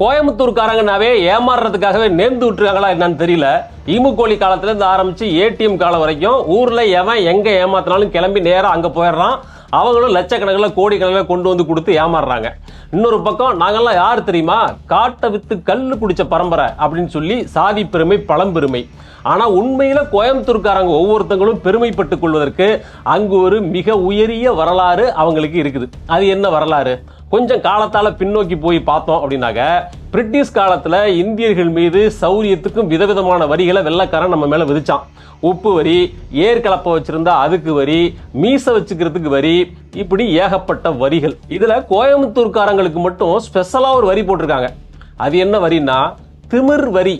கோயம்புத்தூர்காரங்கனாவே ஏமாறுறதுக்காகவே நேர்ந்து விட்டுருக்காங்களா என்னன்னு தெரியல. ஈமுக்கோழி கோழி இருந்து ஆரம்பித்து ஏடிஎம் காலம் வரைக்கும் ஊரில் எவன் எங்கே ஏமாத்தினாலும் கிளம்பி நேராக அங்கே போயிடுறான். அவங்களும் லட்சக்கணக்கில் கோடிக்கணக்கில் கொண்டு வந்து கொடுத்து ஏமாறுறாங்க. இன்னொரு பக்கம் நாங்கள்லாம் யார் தெரியுமா? காட்டை வித்து கல் குடிச்ச பரம்பரை அப்படின்னு சொல்லி சாதி பெருமை பழம்பெருமை ஆனால் உண்மையில் கோயம்புத்தூர்காரங்க ஒவ்வொருத்தங்களும் பெருமைப்பட்டுக் கொள்வதற்கு அங்கு ஒரு மிக உயரிய வரலாறு அவங்களுக்கு இருக்குது. அது என்ன வரலாறு? கொஞ்சம் காலத்தால் பின்னோக்கி போய் பார்த்தோம் அப்படின்னாக்க பிரிட்டிஷ் காலத்தில் இந்தியர்கள் மீது சௌரியத்துக்கும் விதவிதமான வரிகளை வெள்ளக்காரன் நம்ம மேலே விதிச்சான். உப்பு வரி ஏற்கலப்பை வச்சுருந்தா அதுக்கு வரி மீசை வச்சுக்கிறதுக்கு வரி இப்படி ஏகப்பட்ட வரிகள். இதில் கோயம்புத்தூர்காரங்களுக்கு மட்டும் ஸ்பெஷலாக ஒரு வரி போட்டிருக்காங்க. அது என்ன வரின்னா திமிர் வரி.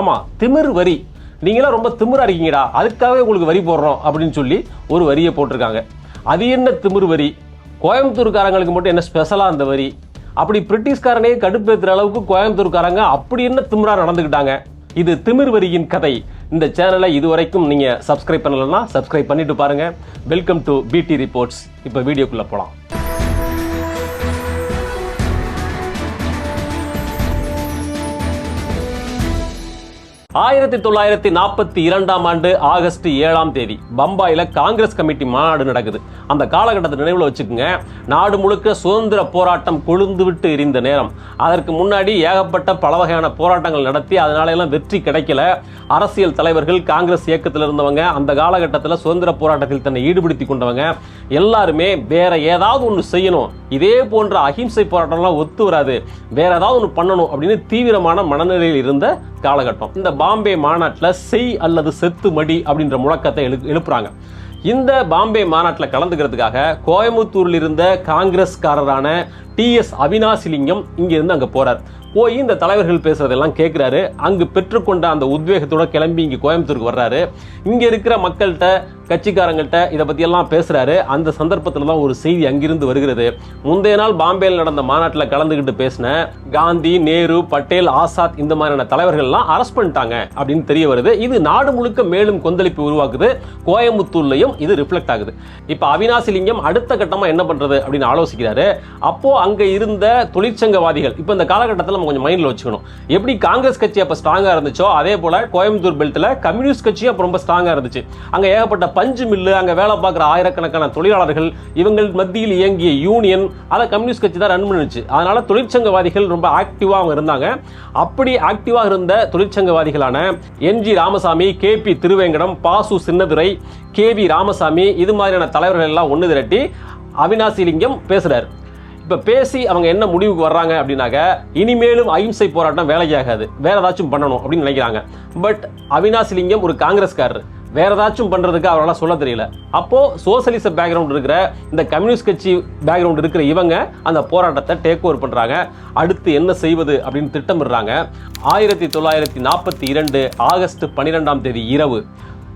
ஆமாம் திமிர் வரி. நீங்களாம் ரொம்ப திமிராக இருக்கீங்கடா அதுக்காகவே உங்களுக்கு வரி போடுறோம் அப்படின்னு சொல்லி ஒரு வரியை போட்டிருக்காங்க. அது என்ன திமிர் வரி? கோயம்புத்தூர்காரங்களுக்கு மட்டும் என்ன ஸ்பெஷலாக அந்த வரி? அப்படி பிரிட்டிஷ்காரனே கடுப்பேற்றுற அளவுக்கு கோயம்புத்தூர்காரங்க அப்படி என்ன திமிரா நடந்துக்கிட்டாங்க? இது திமிர் வரியின் கதை. இந்த சேனலை இதுவரைக்கும் நீங்கள் சப்ஸ்கிரைப் பண்ணலன்னா சப்ஸ்கிரைப் பண்ணிட்டு பாருங்கள் வெல்கம் டு பிடி ரிப்போர்ட்ஸ் இப்போ வீடியோக்குள்ளே போகலாம் ஆயிரத்தி தொள்ளாயிரத்தி நாற்பத்தி இரண்டாம் ஆண்டு ஆகஸ்ட் ஏழாம் தேதி பம்பாயில் காங்கிரஸ் கமிட்டி மாநாடு நடக்குது. அந்த காலகட்டத்தை நினைவில் வச்சுக்கோங்க. நாடு முழுக்க சுதந்திர போராட்டம் கொழுந்து விட்டு எரிந்த நேரம். அதற்கு முன்னாடி ஏகப்பட்ட பல வகையான போராட்டங்கள் நடத்தி அதனால எல்லாம் வெற்றி கிடைக்கல. அரசியல் தலைவர்கள் காங்கிரஸ் இயக்கத்தில் இருந்தவங்க அந்த காலகட்டத்தில் சுதந்திர போராட்டத்தில் தன்னை ஈடுபடுத்தி கொண்டவங்க எல்லாருமே வேற ஏதாவது ஒன்று செய்யணும். இதே போன்ற அஹிம்சை போராட்டம்லாம் ஒத்து வராது. வேற ஏதாவது ஒன்று பண்ணணும் அப்படின்னு தீவிரமான மனநிலையில் இருந்த காலகட்டம். இந்த பாம்பே மாநாட்டில் செய் அல்லது செத்து மடி அப்படின்ற முழக்கத்தை எழு எழுப்புறாங்க. இந்த பாம்பே மாநாட்டில் கலந்துக்கிறதுக்காக கோயம்புத்தூரில் இருந்த காங்கிரஸ்காரரான டி எஸ் அவினாசிலிங்கம் இங்கிருந்து அங்கே போறார். போய் இந்த தலைவர்கள் பேசுறதெல்லாம் கேட்குறாரு அங்கு பெற்றுக்கொண்ட அந்த உத்வேகத்தோட கிளம்பி இங்கே கோயம்புத்தூருக்கு வர்றாரு. இங்கே இருக்கிற மக்கள்கிட்ட கட்சிக்காரங்கள்ட்ட இதை பற்றியெல்லாம் பேசுகிறாரு அந்த சந்தர்ப்பத்தில் தான் ஒரு செய்தி அங்கிருந்து வருகிறது. முந்தைய நாள் பாம்பேயில் நடந்த மாநாட்டில் கலந்துக்கிட்டு பேசின காந்தி நேரு பட்டேல் ஆசாத் இந்த மாதிரியான தலைவர்கள்லாம் அரெஸ்ட் பண்ணிட்டாங்க அப்படின்னு தெரிய வருது. இது நாடு முழுக்க மேலும் கொந்தளிப்பு உருவாக்குது. கோயம்புத்தூர்லையும் இது ரிஃப்ளெக்ட் ஆகுது. இப்போ அவினாசிலிங்கம் அடுத்த கட்டமாக என்ன பண்ணுறது அப்படின்னு ஆலோசிக்கிறாரு. அப்போது அங்கே இருந்த தொழிற்சங்கவாதிகள் இப்போ இந்த காலகட்டத்தில் நம்ம கொஞ்சம் மைண்டில் வச்சுக்கணும். எப்படி காங்கிரஸ் கட்சி அப்போ ஸ்ட்ராங்காக இருந்துச்சோ அதே போல் கோயம்புத்தூர் பெல்ட்டில் கம்யூனிஸ்ட் கட்சியும் அப்போ ரொம்ப ஸ்ட்ராங்காக இருந்துச்சு. அங்கே ஏகப்பட்ட பஞ்சு மில்லு அங்கே வேலை பார்க்குற ஆயிரக்கணக்கான தொழிலாளர்கள் இவங்கள் மத்தியில் இயங்கிய யூனியன் அதை கம்யூனிஸ்ட் கட்சி தான் ரன் பண்ணுச்சு. அதனால் தொழிற்சங்கவாதிகள் ரொம்ப ஆக்டிவாக அவங்க இருந்தாங்க. அப்படி ஆக்டிவாக இருந்த தொழிற்சங்கவாதிகளான N G Ramasamy K P Thiruvengadam Basu Chinnadurai K V Ramasamy இது மாதிரியான தலைவர்கள் எல்லாம் ஒன்று திரட்டி அவினாசிலிங்கம் பேசுகிறார் இப்போ பேசி அவங்க என்ன முடிவுக்கு வர்றாங்க அப்படின்னாக்க இனிமேலும் அகிம்சை போராட்டம் வேலைக்காகாது. வேற ஏதாச்சும் பண்ணணும் அப்படின்னு நினைக்கிறாங்க. பட் அவினாசிலிங்கம் ஒரு காங்கிரஸ்காரர். வேற ஏதாச்சும் பண்றதுக்கு அவரால் சொல்ல தெரியல. அப்போ சோசலிச பேக்ரவுண்ட் இருக்கிற இந்த கம்யூனிஸ்ட் கட்சி பேக்ரவுண்ட் இருக்கிற இவங்க அந்த போராட்டத்தை டேக் ஓவர் பண்றாங்க. அடுத்து என்ன செய்வது அப்படின்னு திட்டமிடுறாங்க. ஆயிரத்தி தொள்ளாயிரத்தி நாற்பத்தி இரண்டு ஆகஸ்ட் பன்னிரெண்டாம் தேதி இரவு.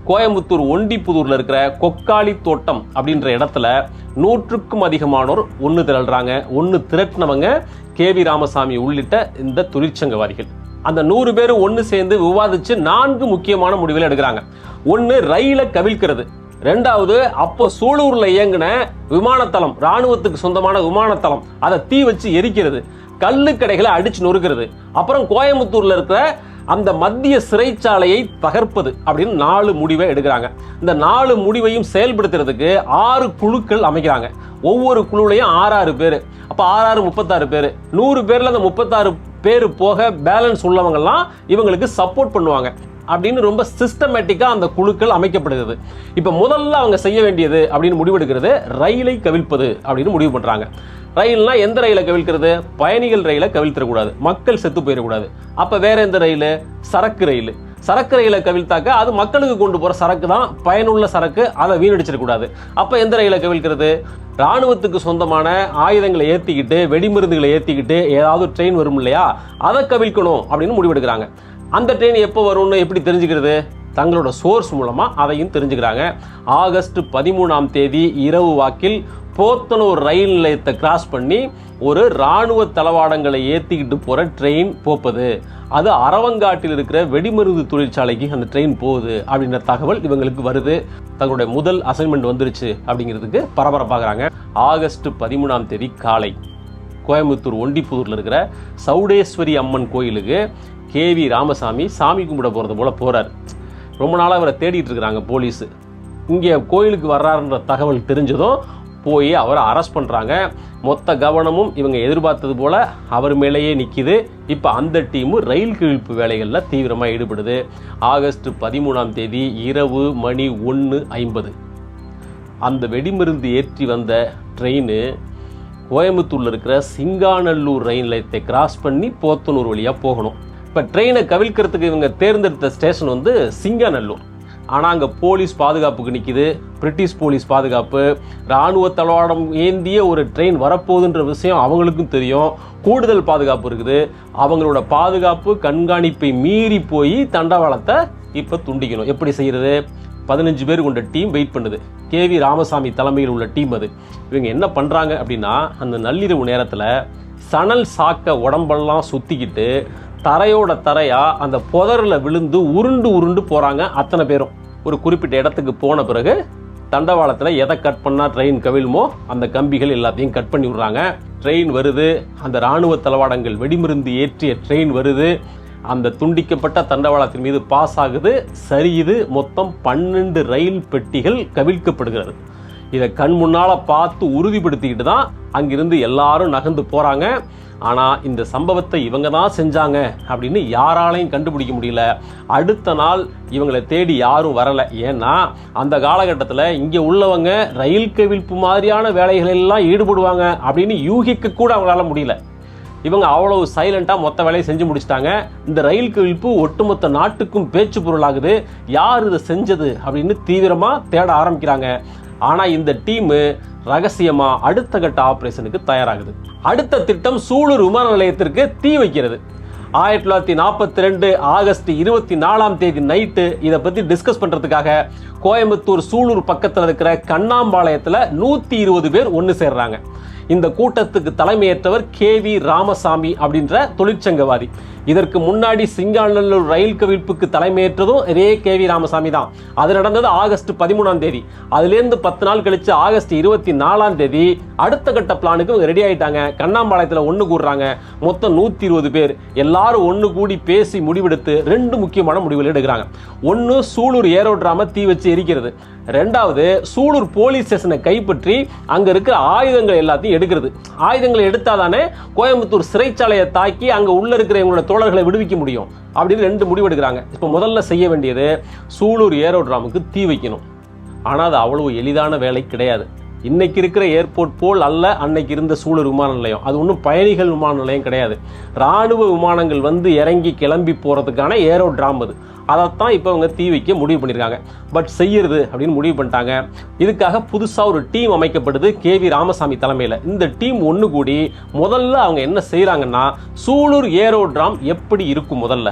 கோயம்புத்தூர் ஒண்டிப்புதூரில் இருக்கிற கொக்காளி தோட்டம் அப்படின்ற இடத்துல நூற்றுக்கும் அதிகமானோர் ஒன்று திரள்றாங்க. ஒன்று திரட்டினவங்க கே வி ராமசாமி உள்ளிட்ட இந்த தொழிற்சங்கவாதிகள். அந்த நூறு பேர் ஒன்று சேர்ந்து விவாதித்து நான்கு முக்கியமான முடிவுகளை எடுக்கிறாங்க. ஒன்று ரயிலை கவிழ்க்கிறது. ரெண்டாவது அப்போ சூலூரில் இயங்கின விமானத்தளம் ராணுவத்துக்கு சொந்தமான விமானத்தளம் அதை தீ வச்சு எரிக்கிறது. கல்லு கடைகளை அடிச்சு நொறுக்கிறது. அப்புறம் கோயம்புத்தூரில் இருக்கிற அந்த மத்திய சிறைச்சாலையை தகர்ப்பது அப்படின்னு நாலு முடிவை எடுக்கிறாங்க. இந்த நாலு முடிவையும் செயல்படுத்துறதுக்கு ஆறு குழுக்கள் அமைக்கிறாங்க. ஒவ்வொரு குழுலையும் ஆறாறு பேர். அப்போ ஆறாறு முப்பத்தாறு பேர். நூறு பேர்ல அந்த முப்பத்தாறு பேர் போக பேலன்ஸ் உள்ளவங்கெல்லாம் இவங்களுக்கு சப்போர்ட் பண்ணுவாங்க. அப்படின்னு ரொம்ப சிஸ்டமேட்டிக்காக அந்த குழுக்கள் அமைக்கப்படுகிறது. இப்போ முதல்ல அவங்க செய்ய வேண்டியது அப்படின்னு முடிவெடுக்கிறது ரயிலை கவிழ்ப்பது அப்படின்னு முடிவு பண்ணுறாங்க ரயில்னா எந்த ரயிலை கவிழ்க்கிறது? பயணிகள் ரயிலை கவிழ்த்திடக்கூடாது. மக்கள் செத்து போயிடக்கூடாது. அப்போ வேற எந்த ரயில்? சரக்கு ரயில். சரக்கு ரயிலை கவிழ்த்தாக்க அது மக்களுக்கு கொண்டு போகிற சரக்கு தான். பயனுள்ள சரக்கு. அதை வீணடிச்சிடக்கூடாது. அப்போ எந்த ரயிலை கவிழ்க்கிறது? ராணுவத்துக்கு சொந்தமான ஆயுதங்களை ஏற்றிக்கிட்டு வெடிமருந்துகளை ஏற்றிக்கிட்டு ஏதாவது ட்ரெயின் வரும் இல்லையா? அதை கவிழ்க்கணும் அப்படின்னு முடிவெடுக்கிறாங்க. அந்த ட்ரெயின் எப்போ வரும்னு எப்படி தெரிஞ்சுக்கிறது? தங்களோட சோர்ஸ் மூலமாக அதையும் தெரிஞ்சுக்கிறாங்க. ஆகஸ்ட் பதிமூணாம் தேதி இரவு வாக்கில் போத்தனூர் ரயில் நிலையத்தை கிராஸ் பண்ணி ஒரு இராணுவ தளவாடங்களை ஏற்றிக்கிட்டு போகிற ட்ரெயின் போப்பது. அது அரவங்காட்டில் இருக்கிற வெடிமருந்து தொழிற்சாலைக்கு அந்த ட்ரெயின் போகுது அப்படின்ற தகவல் இவங்களுக்கு வருது. தங்களுடைய முதல் அசைன்மெண்ட் வந்துருச்சு அப்படிங்கிறதுக்கு பரபரப்பாகிறாங்க. ஆகஸ்ட் பதிமூணாம் தேதி காலை கோயம்புத்தூர் ஒண்டிப்புதூரில் இருக்கிற சௌடேஸ்வரி அம்மன் கோயிலுக்கு கேவி ராமசாமி சாமி கும்பிட போகிறது போல் போகிறார் ரொம்ப நாளாக அவரை தேடிட்டு இருக்கிறாங்க போலீஸு. இங்கே கோயிலுக்கு வர்றாருன்ற தகவல் தெரிஞ்சதும் போய் அவரை அரெஸ்ட் பண்ணுறாங்க மொத்த கவனமும் இவங்க எதிர்பார்த்தது போல் அவர் மேலேயே நிற்கிது இப்போ அந்த டீமு ரயில் கிழிப்பு வேலைகளில் தீவிரமாக ஈடுபடுது. ஆகஸ்ட் பதிமூணாம் தேதி இரவு மணி ஒன்று ஐம்பது. அந்த வெடிமருந்து ஏற்றி வந்த ட்ரெயின் கோயம்புத்தூரில் இருக்கிற சிங்காநல்லூர் ரயில் நிலையத்தை கிராஸ் பண்ணி போத்தனூர் வழியாக போகணும். இப்போ ட்ரெயினை கவிழ்க்கிறதுக்கு இவங்க தேர்ந்தெடுத்த ஸ்டேஷன் வந்து சிங்காநல்லூர். ஆனால் அங்கே போலீஸ் பாதுகாப்புக்கு நிற்கிது பிரிட்டிஷ் போலீஸ் பாதுகாப்பு. இராணுவ தளவாடம் ஏந்திய ஒரு ட்ரெயின் வரப்போகுதுன்ற விஷயம் அவங்களுக்கும் தெரியும். கூடுதல் பாதுகாப்பு இருக்குது. அவங்களோட பாதுகாப்பு கண்காணிப்பை மீறி போய் தண்டவாளத்தை இப்போ துண்டிக்கணும். எப்படி செய்கிறது பதினஞ்சு பேர் கொண்ட டீம் வெயிட் பண்ணுது. கேவி ராமசாமி தலைமையில் உள்ள டீம் அது. இவங்க என்ன பண்ணுறாங்க அப்படின்னா அந்த நள்ளிரவு நேரத்தில் சணல் சாக்க உடம்பெல்லாம் சுற்றிக்கிட்டு தரையோட தரையா அந்த புதரில் விழுந்து உருண்டு உருண்டு போகிறாங்க அத்தனை பேரும். ஒரு குறிப்பிட்ட இடத்துக்கு போன பிறகு தண்டவாளத்தில் எதை கட் பண்ணால் ட்ரெயின் கவிழுமோ அந்த கம்பிகள் எல்லாத்தையும் கட் பண்ணி விடுறாங்க. ட்ரெயின் வருது அந்த இராணுவ தளவாடங்கள் வெடிமருந்து ஏற்றிய ட்ரெயின் வருது. அந்த துண்டிக்கப்பட்ட தண்டவாளத்தின் மீது பாஸ் ஆகுது சரியுது மொத்தம் பன்னெண்டு ரயில் பெட்டிகள் கவிழ்க்கப்படுகிறது. இதை கண் முன்னால் பார்த்து உறுதிப்படுத்திக்கிட்டு தான் அங்கிருந்து எல்லாரும் நகர்ந்து போகிறாங்க ஆனால் இந்த சம்பவத்தை இவங்க தான் செஞ்சாங்க அப்படின்னு யாராலையும் கண்டுபிடிக்க முடியல. அடுத்த நாள் இவங்களை தேடி யாரும் வரலை. ஏன்னா அந்த காலகட்டத்தில் இங்கே உள்ளவங்க ரயில் கவிழ்ப்பு மாதிரியான வேலைகள் எல்லாம் ஈடுபடுவாங்க அப்படின்னு யூகிக்க கூட அவங்களால முடியல. இவங்க அவ்வளவு சைலண்டாக மொத்த வேலையை செஞ்சு முடிச்சிட்டாங்க. இந்த ரயில் கவிழ்ப்பு ஒட்டுமொத்த நாட்டுக்கும் பேச்சு பொருளாகுது. யார் இதை செஞ்சது அப்படின்னு தீவிரமாக தேட ஆரம்பிக்கிறாங்க. ஆனால் இந்த டீமு ரகசியமாக அடுத்த கட்ட ஆப்ரேஷனுக்கு தயாராகுது. அடுத்த திட்டம் சூலூர் விமான நிலையத்திற்கு தீ வைக்கிறது. ஆயிரத்தி தொள்ளாயிரத்தி நாற்பத்தி ரெண்டு ஆகஸ்ட் இருபத்தி நாலாம் தேதி நைட்டு இதை பற்றி டிஸ்கஸ் பண்ணுறதுக்காக கோயம்புத்தூர் சூலூர் பக்கத்தில் இருக்கிற கண்ணாம்பாளையத்தில் நூற்றி இருபது பேர் ஒன்று சேர்றாங்க. இந்த கூட்டத்துக்கு தலைமையேற்றவர் கே வி ராமசாமி அப்படின்ற தொழிற்சங்கவாதி. இதற்கு முன்னாடி சிங்காநல்லூர் ரயில் கவிழ்ப்புக்கு தலைமையேற்றதும் இதே கே வி ராமசாமி தான். அது நடந்தது ஆகஸ்ட் பதிமூணாம் தேதி. அதுலேருந்து பத்து நாள் கழிச்சு ஆகஸ்ட் இருபத்தி நாலாம் தேதி அடுத்த கட்ட பிளானுக்கு இவங்க ரெடி ஆயிட்டாங்க. கண்ணாம்பாளையத்தில் ஒன்று கூடுறாங்க. மொத்தம் நூற்றி இருபது பேர். எல்லாரும் ஒன்று கூடி பேசி முடிவெடுத்து ரெண்டு முக்கியமான முடிவுகள் எடுக்கிறாங்க. ஒன்று சூலூர் ஏரோட்ராம தீ வச்சு எரிக்கிறது. ரெண்டாவது சூலூர் போலீஸ் ஸ்டேஷனை கைப்பற்றி அங்கே இருக்கிற ஆயுதங்கள் எல்லாத்தையும் எடுக்கிறது. ஆயுதங்களை எடுத்தாதானே கோயம்புத்தூர் சிறைச்சாலையை தாக்கி அங்கே உள்ள இருக்கிற எங்களோட தோழர்களை விடுவிக்க முடியும் அப்படின்னு ரெண்டு முடிவு எடுக்கிறாங்க. இப்போ முதல்ல செய்ய வேண்டியது சூலூர் ஏரோட்ராமுக்கு தீ வைக்கணும். ஆனால் அது அவ்வளவு எளிதான வேலை கிடையாது. இன்னைக்கு இருக்கிற ஏர்போர்ட் போல் அல்ல அன்னைக்கு இருந்த சூழல் விமான நிலையம். அது ஒன்றும் பயணிகள் விமான நிலையம் கிடையாது. ராணுவ விமானங்கள் வந்து இறங்கி கிளம்பி போகிறதுக்கான ஏரோ ட்ராம் அது. அதைத்தான் இப்போ அவங்க தீ வைக்க முடிவு பண்ணியிருக்காங்க பட் செய்யறது அப்படின்னு முடிவு பண்ணிட்டாங்க. இதுக்காக புதுசாக ஒரு டீம் அமைக்கப்படுது கே வி ராமசாமி தலைமையில். இந்த டீம் ஒன்று கூடி முதல்ல அவங்க என்ன செய்கிறாங்கன்னா சூலூர் ஏரோட்ராம் எப்படி இருக்கும் முதல்ல?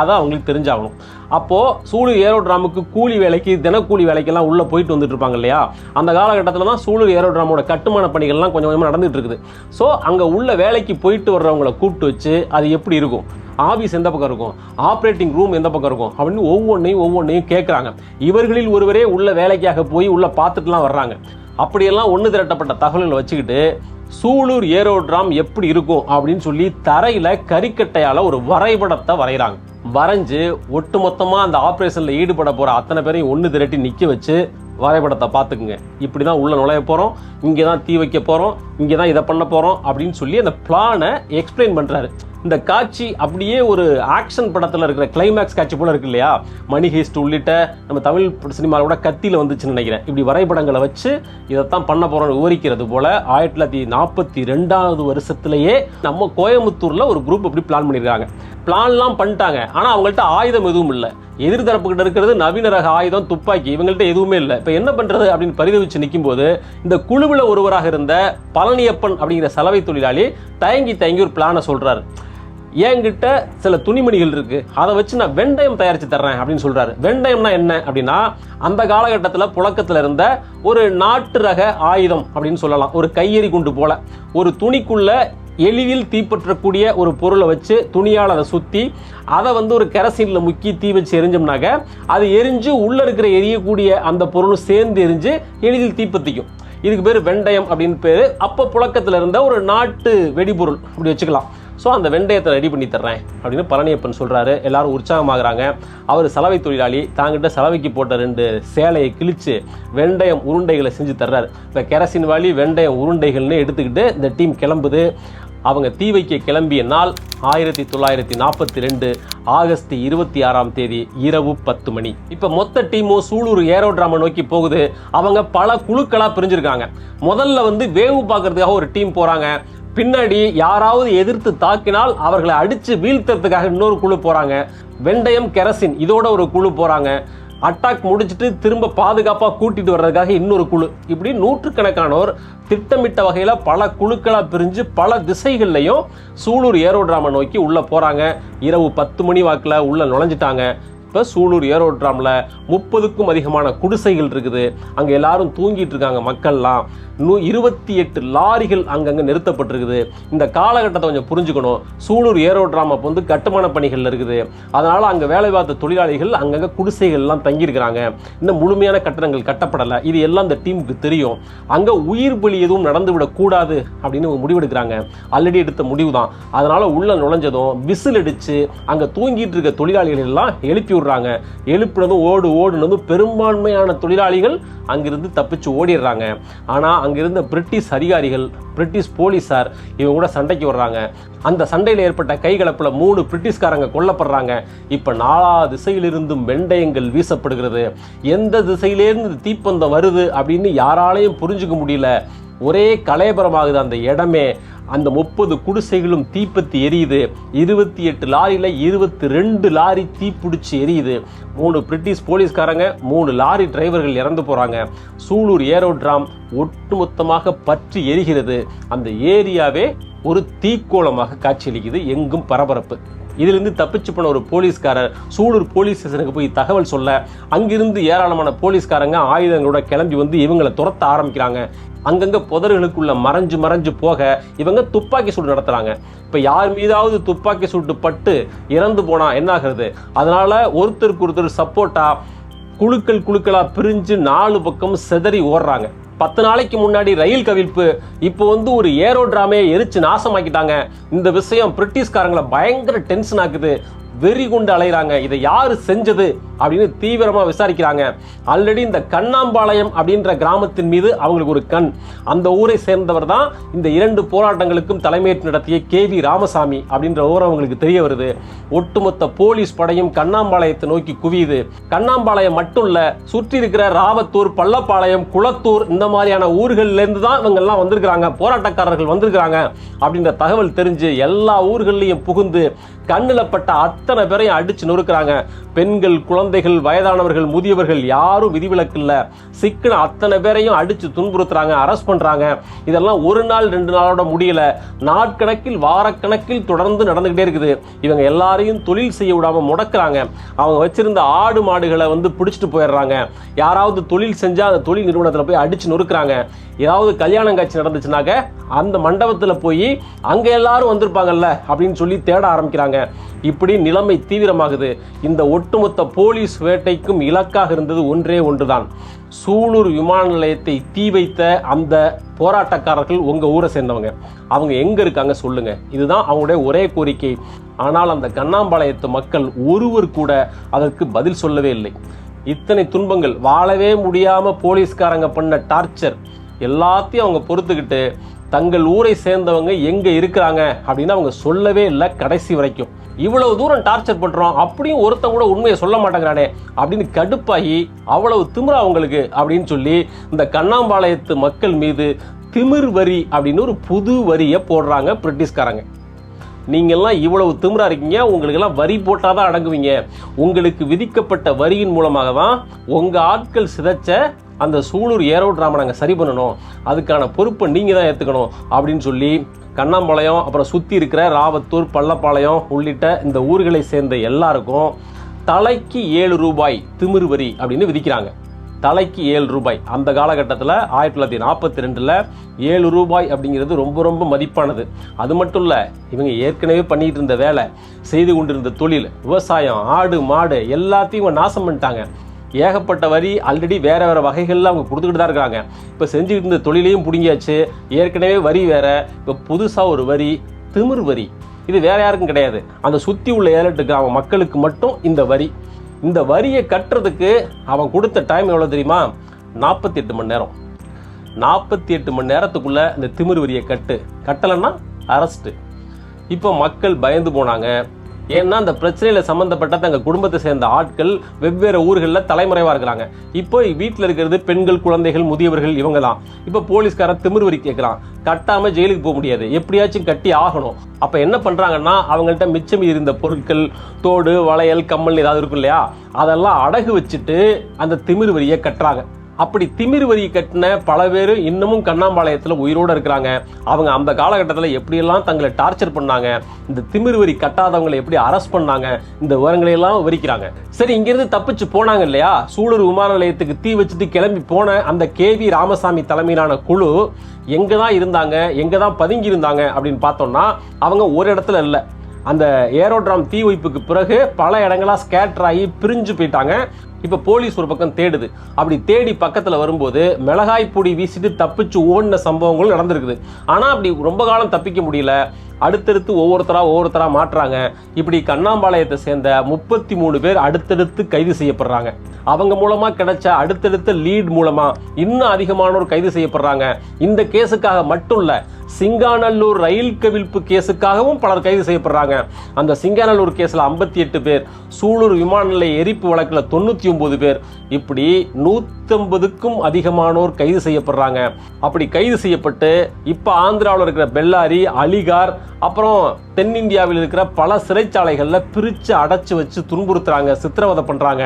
அதான் அவங்களுக்கு தெரிஞ்சாகணும். அப்போது சூலூர் ஏரோட்ராமுக்கு கூலி வேலைக்கு தினக்கூலி வேலைக்கெல்லாம் உள்ளே போயிட்டு வந்துட்டு இருப்பாங்க இல்லையா? அந்த காலகட்டத்தில் தான் சூலூர் ஏரோட்ராமோட கட்டுமான பணிகள்லாம் கொஞ்சம் கொஞ்சமாக நடந்துட்டு இருக்குது. ஸோ அங்கே உள்ள வேலைக்கு போயிட்டு வர்றவங்கள கூப்பிட்டு வச்சு அது எப்படி இருக்கும்? ஆஃபீஸ் எந்த பக்கம் இருக்கும்? ஆப்ரேட்டிங் ரூம் எந்த பக்கம் இருக்கும்? அப்படின்னு ஒவ்வொன்றையும் ஒவ்வொன்றையும் கேட்குறாங்க இவர்களில் ஒருவரே உள்ள வேலைக்காக போய் உள்ள பார்த்துட்டுலாம் வர்றாங்க. அப்படியெல்லாம் ஒன்று திரட்டப்பட்ட தகவல்களை வச்சுக்கிட்டு சூலூர் ஏரோட்ராம் எப்படி இருக்கும் அப்படின்னு சொல்லி தரையில கறிக்கட்டையால் ஒரு வரைபடத்தை வரைகிறாங்க. வரைஞ்சு ஒட்டுமொத்தமா அந்த ஆபரேஷன்ல ஈடுபட போற அத்தனை பேரையும் ஒன்று திரட்டி நிக்க வச்சு வரைபடத்தை பார்த்துக்குங்க. இப்படி தான் உள்ள நுழைய போகிறோம் இங்கே தான் தீ வைக்க போகிறோம் இங்கே தான் இதை பண்ண போகிறோம் அப்படின்னு சொல்லி அந்த பிளானை எக்ஸ்பிளைன் பண்ணுறாரு இந்த காட்சி அப்படியே ஒரு ஆக்ஷன் படத்தில் இருக்கிற கிளைமேக்ஸ் காட்சி போல இருக்கு இல்லையா? மணி ஹேஸ்ட் உள்ளிட்ட நம்ம தமிழ் சினிமாவில் கூட கத்தியில் வந்துச்சுன்னு நினைக்கிறேன். இப்படி வரைபடங்களை வச்சு இதைத்தான் பண்ண போகிறோம் விவரிக்கிறது போல் ஆயிரத்தி தொள்ளாயிரத்தி நாற்பத்தி ரெண்டாவது வருஷத்துலேயே நம்ம கோயம்புத்தூரில் ஒரு குரூப் அப்படி பிளான் பண்ணியிருக்காங்க. பிளான்லாம் பண்ணிட்டாங்க. ஆனால் அவங்கள்ட்ட ஆயுதம் எதுவும் இல்லை. எதிர்தரப்புக்கிட்ட இருக்கிறது நவீன ரக ஆயுதம் துப்பாக்கி. இவங்கள்ட்ட எதுவுமே இல்லை. இப்போ என்ன பண்ணுறது அப்படின்னு பரிதவிச்சு நிற்கும்போது இந்த குழுவில் ஒருவராக இருந்த பழனியப்பன் அப்படிங்கிற சலவை தொழிலாளி தயங்கி தயங்கி ஒரு பிளானை சொல்கிறாரு என்கிட்ட சில துணிமணிகள் இருக்குது அதை வச்சு நான் வெண்டயம் தயாரித்து தர்றேன் அப்படின்னு சொல்கிறாரு வெண்டயம்னா என்ன அப்படின்னா அந்த காலகட்டத்தில் புழக்கத்தில் இருந்த ஒரு நாட்டு ரக ஆயுதம் அப்படின்னு சொல்லலாம். ஒரு கையெறி குண்டு போல. ஒரு துணிக்குள்ள எளிதில் தீப்பற்றக்கூடிய ஒரு பொருளை வச்சு துணியால் அதை சுற்றி அதை வந்து ஒரு கெரசினில் முக்கி தீ வச்சு எரிஞ்சோம்னாக்க அது எரிஞ்சு உள்ளே இருக்கிற எரியக்கூடிய அந்த பொருளும் சேர்ந்து எரிஞ்சு எளிதில் தீப்பற்றிக்கும். இதுக்கு பேர் வெண்டயம் அப்படின்னு பேர். அப்போ புழக்கத்தில் இருந்த ஒரு நாட்டு வெடிபொருள். அப்படி வச்சுக்கலாம். ஸோ அந்த வெந்தயத்தை ரெடி பண்ணி தர்றேன் அப்படின்னு பழனியப்பன் சொல்கிறாரு எல்லாரும் உற்சாகமாகறாங்க. அவர் சலவை தொழிலாளி தாங்கிட்ட சலவைக்கு போட்ட ரெண்டு சேலையை கிழித்து வெந்தயம் உருண்டைகளை செஞ்சு தர்றாரு. இப்போ கெரசின் வாலி வெந்தயம் உருண்டைகள்னு எடுத்துக்கிட்டு இந்த டீம் கிளம்புது. அவங்க தீ வைக்க கிளம்பிய நாள் ஆயிரத்தி தொள்ளாயிரத்தி நாற்பத்தி ரெண்டு ஆகஸ்ட் இருபத்தி ஆறாம் தேதி இரவு பத்து மணி. இப்போ மொத்த டீமும் சூலூர் ஏரோட்ராமை நோக்கி போகுது. அவங்க பல குழுக்களாக பிரிஞ்சிருக்காங்க. முதல்ல வந்து வேவு பார்க்கறதுக்காக ஒரு டீம் போகிறாங்க பின்னாடி யாராவது எதிர்த்து தாக்கினால் அவர்களை அடித்து வீழ்த்துறதுக்காக இன்னொரு குழு போகிறாங்க வெந்தயம் கெரசின் இதோட ஒரு குழு போகிறாங்க அட்டாக் முடிச்சுட்டு திரும்ப பாதுகாப்பாக கூட்டிட்டு வர்றதுக்காக இன்னொரு குழு. இப்படி நூற்றுக்கணக்கானோர் திட்டமிட்ட வகையில் பல குழுக்களாக பிரிஞ்சு பல திசைகள்லையும் சூலூர் ஏரோட்ராமை நோக்கி உள்ளே போகிறாங்க இரவு பத்து மணி வாக்கில் உள்ளே நுழைஞ்சிட்டாங்க. இப்போ சூலூர் ஏரோட்ராமில் முப்பதுக்கும் அதிகமான குடிசைகள் இருக்குது. அங்கே எல்லாரும் தூங்கிட்டு இருக்காங்க மக்கள்லாம். நூ இருபத்தி எட்டு லாரிகள் அங்கங்கே நிறுத்தப்பட்டிருக்குது. இந்த காலகட்டத்தை கொஞ்சம் புரிஞ்சுக்கணும். சூலூர் ஏரோட்ராம் அப்போ வந்து கட்டுமான பணிகள் இருக்குது. அதனால் அங்கே வேலை பார்த்த தொழிலாளிகள் அங்கங்கே குடிசைகள்லாம் தங்கியிருக்கிறாங்க. இன்னும் முழுமையான கட்டணங்கள் கட்டப்படலை. இது எல்லாம் இந்த டீமுக்கு தெரியும். அங்கே உயிர் பலி எதுவும் நடந்து விடக்கூடாது அப்படின்னு முடிவெடுக்கிறாங்க. ஆல்ரெடி எடுத்த முடிவு தான் அதனால் உள்ளே நுழைஞ்சதும் விசில் அடித்து அங்கே தூங்கிட்டு இருக்க தொழிலாளிகள் எல்லாம் எழுப்பி விடுறாங்க. எழுப்பினதும் ஓடு ஓடுனதும் பெரும்பான்மையான தொழிலாளிகள் அங்கிருந்து தப்பிச்சு ஓடிடுறாங்க. ஆனால் அங்கிருந்த பிரிட்டிஷ் அதிகாரிகள் பிரிட்டிஷ் போலீஸார் இவங்க கூட சண்டைக்கு வர்றாங்க. அந்த சண்டையில் ஏற்பட்ட கைகலப்பில் மூணு பிரிட்டிஷ்காரங்க கொல்லப்படுறாங்க. இப்போ நாலா திசையிலிருந்தும் வெண்டயங்கள் வீசப்படுகிறது. எந்த திசையிலேருந்து தீப்பந்தம் வருது அப்படின்னு யாராலையும் புரிஞ்சுக்க முடியல. ஒரே கலையபரமாகுது அந்த இடமே. அந்த முப்பது குடிசைகளும் தீப்பத்தி எரியுது. இருபத்தி எட்டு லாரியில் இருபத்தி ரெண்டு லாரி தீப்பிடிச்சு எரியுது. மூணு பிரிட்டிஷ் போலீஸ்காரங்க மூணு லாரி டிரைவர்கள் இறந்து போகிறாங்க சூலூர் ஏரோட்ராம் ஒட்டுமொத்தமாக பற்றி எரிகிறது. அந்த ஏரியாவே ஒரு தீக்கோளமாக காட்சியளிக்குது. எங்கும் பரபரப்பு. இதிலிருந்து தப்பிச்சு போன ஒரு போலீஸ்காரர் சூலூர் போலீஸ் ஸ்டேஷனுக்கு போய் தகவல் சொல்ல அங்கிருந்து ஏராளமான போலீஸ்காரங்க ஆயுதங்களோட கிளம்பி வந்து இவங்களை துரத்த ஆரம்பிக்கிறாங்க. அங்கங்கே புதர்களுக்குள்ள மறைஞ்சு மறைஞ்சு போக இவங்க துப்பாக்கி சூடு நடத்துகிறாங்க இப்போ யார் மீதாவது துப்பாக்கி சூட்டு பட்டு இறந்து போனால் என்ன அதனால் ஒருத்தருக்கு ஒருத்தர் சப்போர்ட்டாக குழுக்கள் குழுக்களாக பிரிஞ்சு நாலு பக்கம் செதறி ஓடுறாங்க. பத்து நாளைக்கு முன்னாடி ரயில் கவிழ்ப்பு. இப்போ வந்து ஒரு ஏரோட்ராமே எரிச்சு நாசமாக்கிட்டாங்க. இந்த விஷயம் பிரிட்டிஷ்காரங்களை பயங்கர டென்ஷன் ஆக்குது வெறி கொண்டு அலைகிறாங்க இதை யார் செஞ்சது அப்படின்னு தீவிரமாக விசாரிக்கிறாங்க. ஆல்ரெடி இந்த கண்ணாம்பாளையம் அப்படின்ற கிராமத்தின் மீது அவங்களுக்கு ஒரு கண். அந்த ஊரை சேர்ந்தவர் தான் இந்த இரண்டு போராட்டங்களுக்கும் தலைமையேற்று நடத்திய கே வி ராமசாமி அப்படின்ற ஊர் அவங்களுக்கு தெரிய வருது. ஒட்டுமொத்த போலீஸ் படையும் கண்ணாம்பாளையத்தை நோக்கி குவியுது. கண்ணாம்பாளையம் மட்டும் இல்லை சுற்றி இருக்கிற ராவத்தூர் பள்ளப்பாளையம் குளத்தூர் இந்த மாதிரியான ஊர்கள்லேருந்து தான் இவங்கெல்லாம் வந்திருக்கிறாங்க. போராட்டக்காரர்கள் வந்திருக்கிறாங்க. அப்படின்ற தகவல் தெரிஞ்சு எல்லா ஊர்கள்லையும் புகுந்து கண்ணில் பட்ட அத்தனை பேரையும் அடிச்சு நொறுக்கிறாங்க. பெண்கள் குழந்தைகள் வயதானவர்கள் முதியவர்கள் யாரும் விதிவிலக்கு இல்லை சிக்கின அத்தனை பேரையும் அடிச்சு துன்புறுத்துறாங்க அரெஸ்ட் பண்ணுறாங்க இதெல்லாம் ஒரு நாள் ரெண்டு நாளோட முடியல. நாட்கணக்கில் வாரக்கணக்கில் தொடர்ந்து நடந்துகிட்டே இருக்குது. இவங்க எல்லாரையும் தொழில் செய்ய விடாமல் முடக்கிறாங்க. அவங்க வச்சிருந்த ஆடு மாடுகளை வந்து பிடிச்சிட்டு போயிடுறாங்க. யாராவது தொழில் செஞ்சால் அந்த தொழில் நிறுவனத்தில் போய் அடிச்சு நொறுக்கிறாங்க. ஏதாவது கல்யாணம் காட்சி நடந்துச்சுனாக்க அந்த மண்டபத்தில் போய் அங்கே எல்லாரும் வந்திருப்பாங்கல்ல? அப்படின்னு சொல்லி தேட ஆரம்பிக்கிறாங்க. இப்படி நிலைமை தீவிரமாகுது. இந்த ஒட்டுமொத்த போலீஸ் வேட்டைக்கும் இலக்காக இருந்தது ஒன்றே ஒன்றுதான். சூலூர் விமான நிலையத்தை தீ வைத்த அந்த போராட்டக்காரர்கள் உங்க ஊரை சேர்ந்தவங்க. அவங்க எங்க இருக்காங்க சொல்லுங்க. இதுதான் அவங்களுடைய ஒரே கோரிக்கை. ஆனால் அந்த கண்ணாம்பாளையத்து மக்கள் ஒருவர் கூட அதற்கு பதில் சொல்லவே இல்லை. இத்தனை துன்பங்கள் வாழவே முடியாம போலீஸ்காரங்க பண்ண டார்ச்சர். எல்லாத்தையும் அவங்க பொறுத்துக்கிட்டு தங்கள் ஊரை சேர்ந்தவங்க எங்கே இருக்கிறாங்க அப்படின்னு அவங்க சொல்லவே இல்லை கடைசி வரைக்கும். இவ்வளவு தூரம் டார்ச்சர் பண்ணுறோம் அப்படியும் ஒருத்தன் கூட உண்மையை சொல்ல மாட்டேங்கிறானே அப்படின்னு கடுப்பாகி அவ்வளவு திமிரா அவங்களுக்கு அப்படின்னு சொல்லி இந்த கண்ணாம்பாளையத்து மக்கள் மீது திமிர் வரி அப்படின்னு ஒரு புது வரியை போடுறாங்க பிரிட்டிஷ்காரங்க. நீங்கள்லாம் இவ்வளவு திமிரா இருக்கீங்க உங்களுக்கெல்லாம் வரி போட்டால் தான் அடங்குவீங்க. உங்களுக்கு விதிக்கப்பட்ட வரியின் மூலமாக தான் உங்கள் ஆட்கள் சிதைச்ச அந்த சூலூர் ஏரோட்ராமை நாங்கள் சரி பண்ணணும். அதுக்கான பொறுப்பை நீங்கள் தான் ஏற்றுக்கணும் அப்படின்னு சொல்லி கண்ணாம்பாளையம் அப்புறம் சுற்றி இருக்கிற ராவத்தூர் பள்ளப்பாளையம் உள்ளிட்ட இந்த ஊர்களை சேர்ந்த எல்லாருக்கும் தலைக்கு ஏழு ரூபாய் திமிரு வரி அப்படின்னு விதிக்கிறாங்க. தலைக்கு ஏழு ரூபாய். அந்த காலகட்டத்தில் ஆயிரத்தி தொள்ளாயிரத்தி நாற்பத்தி ரெண்டில் ஏழு ரூபாய் அப்படிங்கிறது ரொம்ப ரொம்ப மதிப்பானது. அது மட்டும் இல்லை இவங்க ஏற்கனவே பண்ணிகிட்டு இருந்த வேலை செய்து கொண்டிருந்த தொழில் விவசாயம் ஆடு மாடு எல்லாத்தையும் நாசம் பண்ணிட்டாங்க. ஏகப்பட்ட வரி ஆல்ரெடி வேறு வேறு வகைகளில் அவங்க கொடுத்துக்கிட்டு தான் இருக்காங்க. இப்போ செஞ்சுக்கிட்டு இருந்த தொழிலையும் பிடுங்கியாச்சு. ஏற்கனவே வரி வேறு. இப்போ புதுசாக ஒரு வரி திமிர் வரி. இது வேறு யாருக்கும் கிடையாது. அந்த சுற்றி உள்ள ஏழு அவன் மக்களுக்கு மட்டும் இந்த வரி. இந்த வரியை கட்டுறதுக்கு அவன் கொடுத்த டைம் எவ்வளோ தெரியுமா? நாற்பத்தி எட்டு மணி நேரம். நாற்பத்தி எட்டு மணி நேரத்துக்குள்ளே இந்த திமிர் வரியை கட்டு. கட்டலைன்னா அரெஸ்ட்டு இப்போ மக்கள் பயந்து போனாங்க. ஏன்னா அந்த பிரச்சனையில் சம்மந்தப்பட்ட தங்கள் குடும்பத்தை சேர்ந்த ஆட்கள் வெவ்வேறு ஊர்களில் தலைமுறைவாக இருக்கிறாங்க. இப்போ வீட்டில் இருக்கிறது பெண்கள் குழந்தைகள் முதியவர்கள் இவங்க தான் இப்போ போலீஸ்காரன் திமிர் வரி கேட்குறான் கட்டாமல் ஜெயிலுக்கு போக முடியாது. எப்படியாச்சும் கட்டி ஆகணும். அப்போ என்ன பண்ணுறாங்கன்னா அவங்கள்ட்ட மிச்சம் இருந்த பொருட்கள் தோடு வளையல் கம்மல் ஏதாவது இருக்கும் இல்லையா? அதெல்லாம் அடகு வச்சுட்டு அந்த திமிர் வரியை கட்டுறாங்க. அப்படி திமிர் வரி கட்டின பல பேர் இன்னமும் கண்ணாம்பாளையத்தில் உயிரோடு இருக்கிறாங்க. அவங்க அந்த காலகட்டத்தில் எப்படியெல்லாம் தங்களை டார்ச்சர் பண்ணாங்க இந்த திமிர் வரி கட்டாதவங்களை எப்படி அரெஸ்ட் பண்ணாங்க இந்த விவரங்களையெல்லாம் விவரிக்கிறாங்க. சரி இங்கிருந்து தப்பிச்சு போனாங்க இல்லையா? சூலூர் விமான நிலையத்துக்கு தீ வச்சுட்டு கிளம்பி போன அந்த கே வி ராமசாமி தலைமையிலான குழு எங்கே தான் இருந்தாங்க எங்கே தான் பதுங்கி இருந்தாங்க அப்படின்னு பார்த்தோம்னா அவங்க ஒரு இடத்துல இல்லை. அந்த ஏரோட்ராம் தீ வைப்புக்கு பிறகு பல இடங்களா ஸ்கேட்டர் ஆகி பிரிஞ்சு போயிட்டாங்க. இப்போ போலீஸ் ஒரு பக்கம் தேடுது. அப்படி தேடி பக்கத்தில் வரும்போது மிளகாய் பொடி வீசிட்டு தப்பிச்சு ஓடின சம்பவங்களும் நடந்திருக்குது. ஆனால் அப்படி ரொம்ப காலம் தப்பிக்க முடியல. அடுத்தடுத்து ஒவ்வொருத்தராக ஒவ்வொருத்தராக மாட்டுறாங்க இப்படி கண்ணாம்பாளையத்தை சேர்ந்த முப்பத்தி மூணு பேர் அடுத்தடுத்து கைது செய்யப்படுறாங்க. அவங்க மூலமாக கிடைச்ச அடுத்தடுத்த லீட் மூலமாக இன்னும் அதிகமானோர் கைது செய்யப்படுறாங்க. இந்த கேஸுக்காக மட்டும் இல்லை சிங்காநல்லூர் ரயில் கவிழ்ப்பு கேஸுக்காகவும் பலர் கைது செய்யப்படுறாங்க. அந்த சிங்காநல்லூர் கேஸில் ஐம்பத்தி எட்டு பேர் சூலூர் விமான நிலைய எரிப்பு வழக்கில் தொண்ணூற்றி ஒம்பது பேர். இப்படி நூற்றம்பதுக்கும் அதிகமானோர் கைது செய்யப்படுறாங்க. அப்படி கைது செய்யப்பட்டு இப்போ ஆந்திராவில் இருக்கிற பெல்லாரி அலிகார் அப்புறம் தென்னிந்தியாவில் இருக்கிற பல சிறைச்சாலைகளில் பிரித்து அடைச்சி வச்சு துன்புறுத்துறாங்க சித்திரவதை பண்ணுறாங்க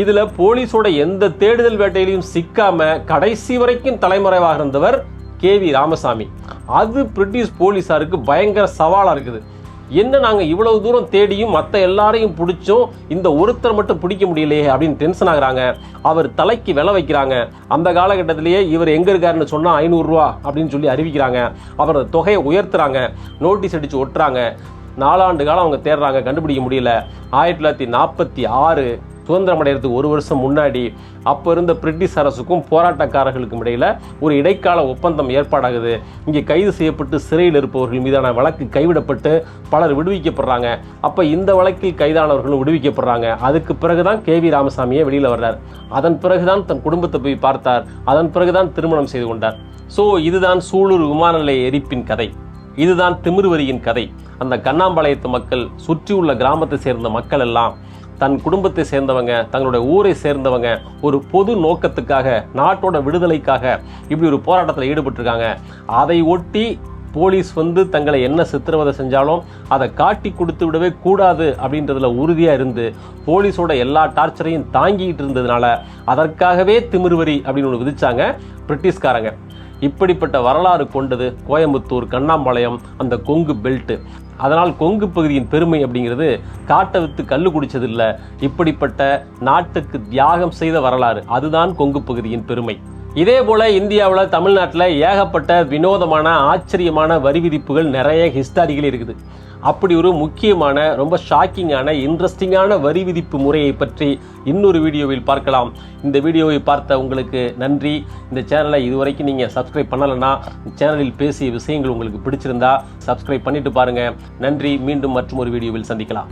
இதில் போலீஸோட எந்த தேடுதல் வேட்டையிலையும் சிக்காம கடைசி வரைக்கும் தலைமறைவாக இருந்தவர் கே வி ராமசாமி. அது பிரிட்டிஷ் போலீஸாருக்கு பயங்கர சவாலாக இருக்குது. என்ன நாங்கள் இவ்வளவு தூரம் தேடியும் மற்ற எல்லாரையும் பிடிச்சும் இந்த ஒருத்தர் மட்டும் பிடிக்க முடியலையே அப்படின்னு டென்ஷன் ஆகுறாங்க. அவர் தலைக்கு விலை வைக்கிறாங்க. அந்த காலகட்டத்திலேயே இவர் எங்கே இருக்காருன்னு சொன்னால் ஐநூறுரூவா அப்படின்னு சொல்லி அறிவிக்கிறாங்க. அவர் தொகையை உயர்த்துறாங்க. நோட்டீஸ் அடித்து ஒட்டுறாங்க. நாலாண்டு காலம் அவங்க தேடுறாங்க. கண்டுபிடிக்க முடியல. ஆயிரத்தி தொள்ளாயிரத்தி நாற்பத்தி ஆறு சுதந்திரம் அடைகிறதுக்கு ஒரு வருஷம் முன்னாடி அப்போ இருந்த பிரிட்டிஷ் அரசுக்கும் போராட்டக்காரர்களுக்கும் இடையில் ஒரு இடைக்கால ஒப்பந்தம் ஏற்பாடாகுது. இங்கே கைது செய்யப்பட்டு சிறையில் இருப்பவர்கள் மீதான வழக்கு கைவிடப்பட்டு பலர் விடுவிக்கப்படுறாங்க. அப்போ இந்த வழக்கில் கைதானவர்களும் விடுவிக்கப்படுறாங்க. அதுக்கு பிறகுதான் கே வி ராமசாமியே வெளியில் வர்றார். அதன் பிறகுதான் தன் குடும்பத்தை போய் பார்த்தார். அதன் பிறகுதான் திருமணம் செய்து கொண்டார். ஸோ இதுதான் சூலூர் விமான நிலைய எரிப்பின் கதை. இதுதான் திமிர்வரியின் கதை. அந்த கண்ணாம்பாளையத்து மக்கள் சுற்றியுள்ள கிராமத்தை சேர்ந்த மக்கள் எல்லாம் தன் குடும்பத்தை சேர்ந்தவங்க தங்களுடைய ஊரை சேர்ந்தவங்க ஒரு பொது நோக்கத்துக்காக நாட்டோட விடுதலைக்காக இப்படி ஒரு போராட்டத்தில் ஈடுபட்டிருக்காங்க. அதை ஒட்டி போலீஸ் வந்து தங்களை என்ன சித்திரவதை செஞ்சாலும் அதை காட்டி கொடுத்து விடவே கூடாது அப்படின்றதுல உறுதியாக இருந்து போலீஸோட எல்லா டார்ச்சரையும் தாங்கிக்கிட்டு இருந்ததுனால அதற்காகவே திமிர்வரி அப்படின்னு ஒன்று விதிச்சாங்க பிரிட்டிஷ்காரங்க. இப்படிப்பட்ட வரலாறு கொண்டது கோயம்புத்தூர் கண்ணாம்பாளையம் அந்த கொங்கு பெல்ட்டு அதனால் கொங்கு பகுதியின் பெருமை அப்படிங்கிறது காட்டை வித்து கல்லு குடிச்சதில்லை. இப்படிப்பட்ட நாட்டுக்கு தியாகம் செய்த வரலாறு. அதுதான் கொங்கு பகுதியின் பெருமை. இதே போல இந்தியாவில் தமிழ்நாட்டில் ஏகப்பட்ட வினோதமான ஆச்சரியமான வரி விதிப்புகள் நிறைய ஹிஸ்டாரிகள் இருக்குது. அப்படி ஒரு முக்கியமான ரொம்ப ஷாக்கிங்கான இன்ட்ரெஸ்டிங்கான வரி விதிப்பு முறையை பற்றி இன்னொரு வீடியோவில் பார்க்கலாம். இந்த வீடியோவை பார்த்த உங்களுக்கு நன்றி. இந்த சேனலை இதுவரைக்கும் நீங்கள் சப்ஸ்கிரைப் பண்ணலைன்னா சேனலில் பேசிய விஷயங்கள் உங்களுக்கு பிடிச்சிருந்தா சப்ஸ்கிரைப் பண்ணிட்டு பாருங்கள் நன்றி. மீண்டும் மற்றும் ஒரு வீடியோவில் சந்திக்கலாம்.